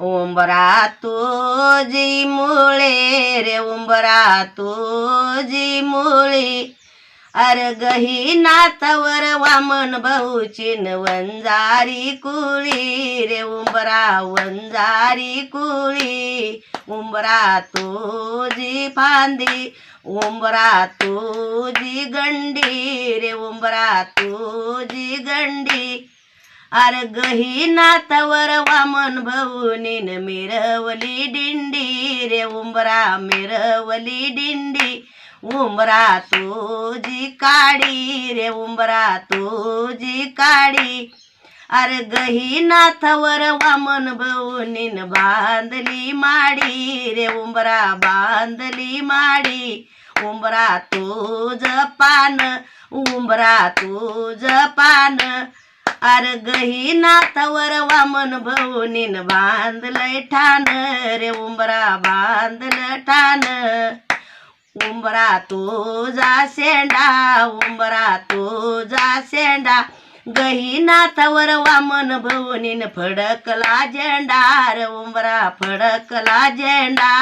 उंबरा तुझी मुळे रे उंबरा तुझी मुळी. अर गही नाथवर वामन भाऊची वंजारी कुळी रे उंबरा वंजारी कुळी. उंबरा तुझी फांदी उंबरा तुझी गंडी रे उंबरा तुझी गंडी. अर गही नाथवर वामन भवनीन मिरवली दिंडी रे उंबरा मिरवली दिंडी. उंबरा तुझी काडी रे उंबरा तुझी काडी. अरे गही नाथवर वामन भवनीन बांधली माडी रे उंबरा बांधली माडी. उंबरा तुझ पान उंबरा तुझ पान. अर गही नाथवर वामन भवनीन बांधलंय ठाण रे उंबरा बांधलं ठाण. उंबरा तुझा शेंडा उंबरा तुझा शेंडा. गही नाथवर वामन भवनीन फडकला झेंडा रे उंबरा फडकला झेंडा.